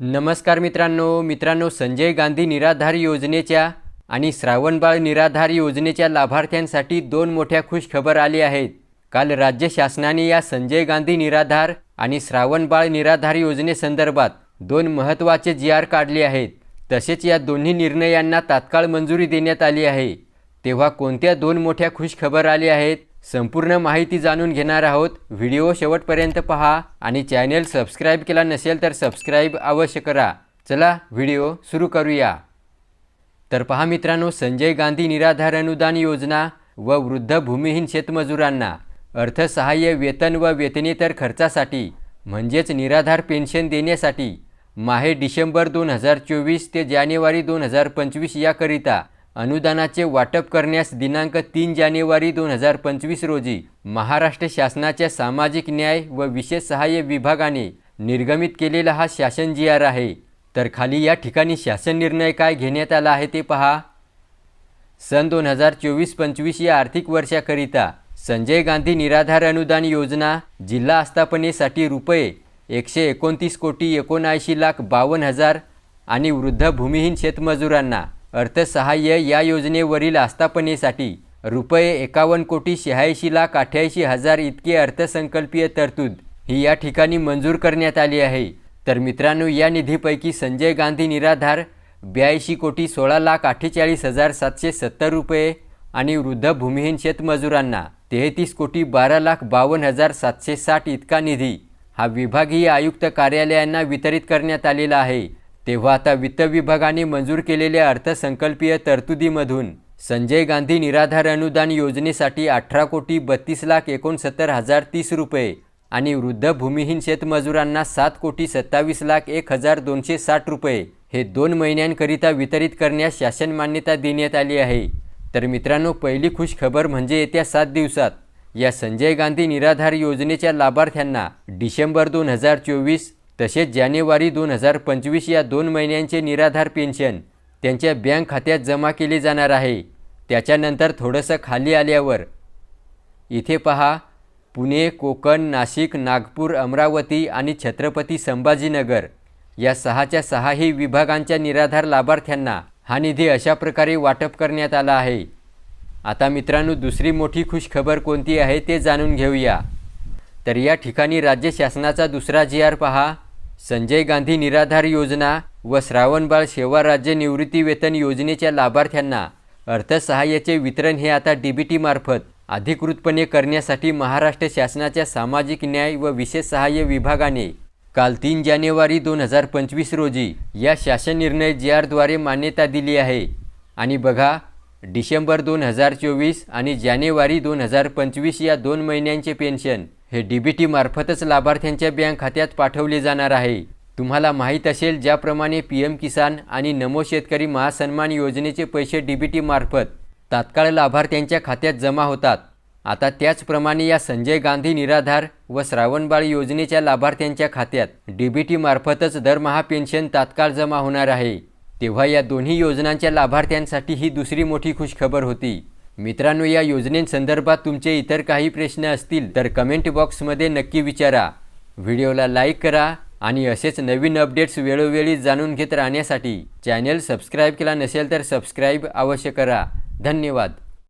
नमस्कार मित्रांनो मित्रांनो संजय गांधी निराधार योजनेच्या आणि श्रावणबाळ निराधार योजनेच्या लाभार्थ्यांसाठी दोन मोठ्या खुश खबर आली आहेत. काल राज्य शासनाने या संजय गांधी निराधार आणि श्रावणबाळ निराधार योजनेसंदर्भात दोन महत्त्वाचे जी आर काढले आहेत. तसेच या दोन्ही निर्णयांना तात्काळ मंजुरी देण्यात आली आहे. तेव्हा कोणत्या दोन मोठ्या खुश खबर आल्या आहेत? संपूर्ण माहिती जाणून घेणार आहोत. व्हिडिओ शेवटपर्यंत पहा आणि चॅनेल सबस्क्राईब केला नसेल तर सबस्क्राईब अवश्य करा. चला व्हिडिओ सुरू करूया. तर पहा मित्रांनो संजय गांधी निराधार अनुदान योजना व वृद्ध भूमिहीन शेतमजुरांना अर्थसहाय्य वेतन व वेतनेतर खर्चासाठी म्हणजेच निराधार पेन्शन देण्यासाठी माहे डिसेंबर दोन हजार चोवीस ते जानेवारी दोन हजार पंचवीस याकरिता अनुदानाचे वाटप करण्यास दिनांक तीन जानेवारी दोन हजार पंचवीस रोजी महाराष्ट्र शासनाच्या सामाजिक न्याय व विशेष सहाय्य विभागाने निर्गमित केलेला हा शासन जी आर आहे. तर खाली या ठिकाणी शासन निर्णय काय घेण्यात आला आहे ते पहा. सन दोन हजार चोवीस पंचवीस या आर्थिक वर्षाकरिता संजय गांधी निराधार अनुदान योजना जिल्हा आस्थापनेसाठी रुपये एकशे एकोणतीस कोटी एकोणऐंशी लाख बावन्न हजार आणि वृद्ध भूमिहीन शेतमजुरांना अर्थसहाय्य या योजनेवरील आस्थापनेसाठी रुपये एकावन्न कोटी शहाऐंशी लाख अठ्ठ्याऐंशी हजार इतके अर्थसंकल्पीय तरतूद ही या ठिकाणी मंजूर करण्यात आली आहे. तर मित्रांनो या निधीपैकी संजय गांधी निराधार ब्याऐंशी कोटी सोळा लाख अठ्ठेचाळीस हजार सातशे सत्तर रुपये आणि वृद्ध भूमिहीन शेतमजुरांना तेहतीस कोटी बारा लाख बावन्न हजार सातशे साठ इतका निधी हा विभागीय आयुक्त कार्यालयांना वितरित करण्यात आलेला आहे. तेव्हा आता वित्त विभागाने मंजूर केलेल्या अर्थसंकल्पीय तरतुदीमधून संजय गांधी निराधार अनुदान योजनेसाठी अठरा कोटी बत्तीस लाख एकोणसत्तर हजार तीस रुपये आणि वृद्ध भूमिहीन शेतमजुरांना सात कोटी सत्तावीस लाख एक हजार दोनशे साठ रुपये हे दोन महिन्यांकरिता वितरित करण्यास शासन मान्यता देण्यात आली आहे. तर मित्रांनो पहिली खुश खबर म्हणजे येत्या सात दिवसात या संजय गांधी निराधार योजनेच्या लाभार्थ्यांना डिसेंबर दोन हजार चोवीस तसेच जानेवारी दोन हजार पंचवीस या दोन महिन्यांचे निराधार पेन्शन त्यांच्या बँक खात्यात जमा केले जाणार आहे. त्याच्यानंतर थोडंसं खाली आल्यावर. इथे पहा पुणे कोकण नाशिक नागपूर अमरावती आणि छत्रपती संभाजीनगर या सहाच्या सहाही विभागांच्या निराधार लाभार्थ्यांना हा निधी अशा प्रकारे वाटप करण्यात आला आहे. आता मित्रांनो दुसरी मोठी खुश खबर कोणती आहे ते जाणून घेऊया. तर या ठिकाणी राज्य शासनाचा दुसरा जी आर पहा. संजय गांधी निराधार योजना व श्रावणबाळ सेवा राज्य निवृत्ती वेतन योजनेच्या लाभार्थ्यांना अर्थसहाय्याचे वितरण हे आता डी बी टीमार्फत अधिकृतपणे करण्यासाठी महाराष्ट्र शासनाच्या सामाजिक न्याय व विशेष सहाय्य विभागाने काल तीन जानेवारी दोन हजार पंचवीस रोजी या शासन निर्णय जी आरद्वारे मान्यता दिली आहे. आणि बघा डिसेंबर दोन हजार चोवीस आणि जानेवारी दोन हजार पंचवीस या दोन महिन्यांचे पेन्शन हे डी बी टी मार्फतच लाभार्थ्यांच्या बँक खात्यात पाठवले जाणार आहे. तुम्हाला माहीत असेल ज्याप्रमाणे पी एम किसान आणि नमो शेतकरी महासन्मान योजनेचे पैसे डी बी टी मार्फत तात्काळ लाभार्थ्यांच्या खात्यात जमा होतात. आता त्याचप्रमाणे या संजय गांधी निराधार व श्रावणबाळ योजनेच्या लाभार्थ्यांच्या खात्यात डी बी टी मार्फतच दरमहा पेन्शन तात्काळ जमा होणार आहे. तेव्हा या दोन्ही योजनांच्या लाभार्थ्यांसाठी ही दुसरी मोठी खुशखबर होती. मित्रांनो या योजनेसंदर्भात तुमचे इतर काही प्रश्न असतील तर कमेंट बॉक्समध्ये नक्की विचारा. व्हिडिओला लाईक करा आणि असेच नवीन अपडेट्स वेळोवेळी जाणून घेत राहण्यासाठी चॅनेल सबस्क्राईब केला नसेल तर सबस्क्राईब अवश्य करा. धन्यवाद.